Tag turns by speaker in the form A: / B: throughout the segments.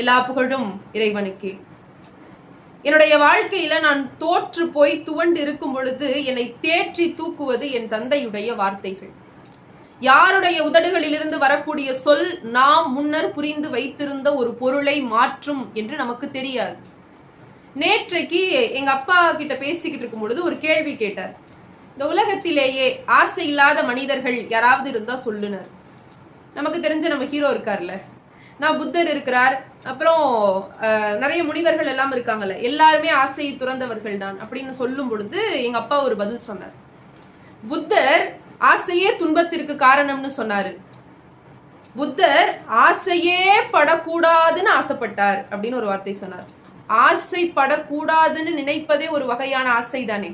A: எல்லா புகழும் இறைவனுக்கே. என்னுடைய வாழ்க்கையில நான் தோற்று போய் துவண்டு இருக்கும் பொழுது என்னை தேற்றி தூக்குவது என் தந்தையுடைய வார்த்தைகள். யாருடைய உதடுகளிலிருந்து வரக்கூடிய சொல் நாம் முன்னர் புரிந்து வைத்திருந்த ஒரு பொருளை மாற்றும் என்று நமக்கு தெரியாது. நேற்றைக்கு எங்க அப்பா கிட்ட பேசிக்கிட்டு இருக்கும் பொழுது ஒரு கேள்வி கேட்டார். இந்த உலகத்திலேயே ஆசை இல்லாத மனிதர்கள் யாராவது இருந்தா சொல்லுனர். நமக்கு தெரிஞ்ச நம்ம ஹீரோ இருக்கார்ல. நான் புத்தர் இருக்கிறார். அப்புறம் அஹ், நிறைய முனிவர்கள் எல்லாம் இருக்காங்கல்ல. எல்லாருமே ஆசையை துறந்தவர்கள் தான் அப்படின்னு சொல்லும் பொழுது எங்க அப்பா ஒரு பதில் சொன்னார். புத்தர் ஆசையே துன்பத்திற்கு காரணம்னு சொன்னாரு. புத்தர் ஆசையே படக்கூடாதுன்னு ஆசைப்பட்டார் அப்படின்னு ஒரு வார்த்தை சொன்னார். ஆசைப்படக்கூடாதுன்னு நினைப்பதே ஒரு வகையான ஆசை தானே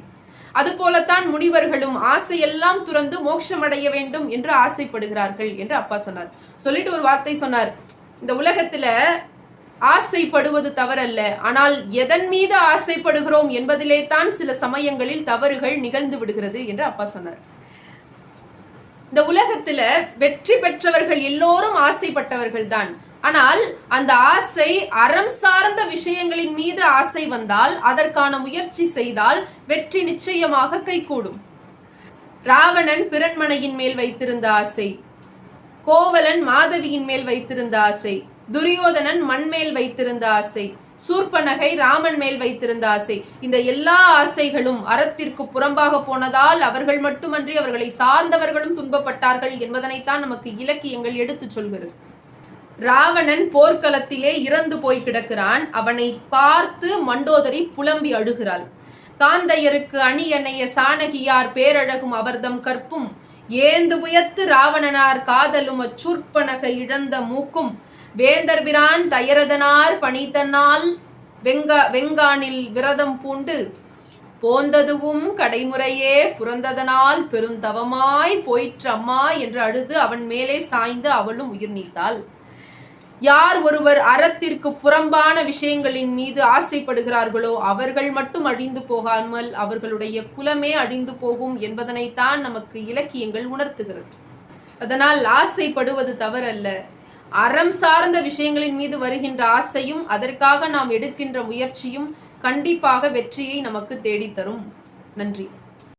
A: அது போலத்தான் முனிவர்களும் ஆசையெல்லாம் துறந்து மோட்சம் அடைய வேண்டும் என்று ஆசைப்படுகிறார்கள் என்று அப்பா சொன்னார். சொல்லிட்டு ஒரு வார்த்தை சொன்னார். இந்த உலகத்துல ஆசைப்படுவது தவறல்ல. ஆனால் எதன் மீது ஆசைப்படுகிறோம் என்பதிலே தான் சில சமயங்களில் தவறுகள் நிகழ்ந்து விடுகிறது என்று அப்பா சொன்னார். இந்த உலகத்துல வெற்றி பெற்றவர்கள் எல்லோரும் ஆசைப்பட்டவர்கள் தான். ஆனால் அந்த ஆசை அறம் சார்ந்த விஷயங்களின் மீது ஆசை வந்தால் அதற்கான முயற்சி செய்தால் வெற்றி நிச்சயமாக கைகூடும். ராவணன் பிறன்மனையின் மேல் வைத்திருந்த ஆசை. கோவலன் மாதவியின் மேல் வைத்திருந்த ஆசை துரியோதனன் மண் மேல் வைத்திருந்த ஆசை சூர்பனகை ராமன் மேல் வைத்திருந்த ஆசை இந்த எல்லா ஆசைகளும் அறத்திற்கு புறம்பாக போனதால் அவர்கள் மட்டுமன்றி அவர்களை சார்ந்தவர்களும் துன்பப்பட்டார்கள் என்பதனைத்தான் நமக்கு இலக்கியங்கள் எடுத்துச் சொல்கிறது. ராவணன் போர்க்களத்திலே இறந்து போய் கிடக்கிறான். அவனை பார்த்து மண்டோதரி புலம்பி அழுகிறாள். காந்தையருக்கு அணி அணைய சாணகியார் பேரழகும் அவர்தம் கற்பும் ஏந்து உயர்த்து ராவணனார் காதலும் அச்சூர்ப்பனக இழந்த மூக்கும் வேந்தர் பிரான் தயரதனார் பணித்தன்னால் வெங்க வெங்கானில் விரதம் பூண்டு போந்ததுவும் கடைமுறையே புறந்ததனால் பெருந்தவமாய் போயிற்று அம்மா என்று அழுது அவன் மேலே சாய்ந்து அவளும் உயிர் நீத்தாள். யார் ஒருவர் அறத்திற்கு புறம்பான விஷயங்களின் மீது ஆசைப்படுகிறார்களோ அவர்கள் மட்டும் அழிந்து போகாமல் அவர்களுடைய குலமே அழிந்து போகும் என்பதனைத்தான் நமக்கு இலக்கியங்கள் உணர்த்துகிறது. அதனால் ஆசைப்படுவது தவறல்ல. அறம் சார்ந்த விஷயங்களின் மீது வருகின்ற ஆசையும் அதற்காக நாம் எடுக்கின்ற முயற்சியும் கண்டிப்பாக வெற்றியை நமக்கு தேடித்தரும். நன்றி.